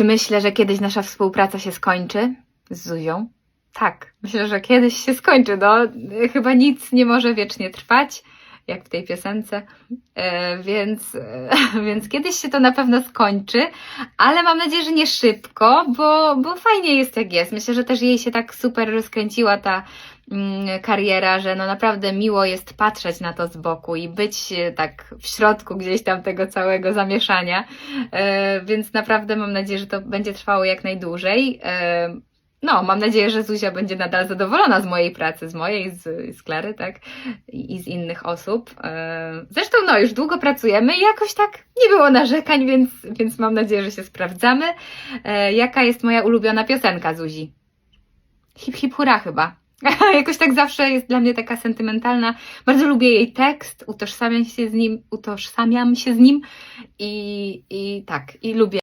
Czy myślę, że kiedyś nasza współpraca się skończy z Zuzią? Tak, myślę, że kiedyś się skończy. No, chyba nic nie może wiecznie trwać, jak w tej piosence, e, więc, e, więc kiedyś się to na pewno skończy, ale mam nadzieję, że nie szybko, bo, bo fajnie jest jak jest. Myślę, że też jej się tak super rozkręciła ta mm, kariera, że no naprawdę miło jest patrzeć na to z boku i być e, tak w środku gdzieś tam tego całego zamieszania. Więc naprawdę mam nadzieję, że to będzie trwało jak najdłużej. No, mam nadzieję, że Zuzia będzie nadal zadowolona z mojej pracy, z mojej, z, z Klary, tak? I, I z innych osób. E, Zresztą, no, już długo pracujemy i jakoś tak nie było narzekań, więc, więc mam nadzieję, że się sprawdzamy. E, Jaka jest moja ulubiona piosenka Zuzi? Hip Hip Hura chyba. Jakoś tak zawsze jest dla mnie taka sentymentalna. Bardzo lubię jej tekst, utożsamiam się z nim, utożsamiam się z nim i, i tak, i lubię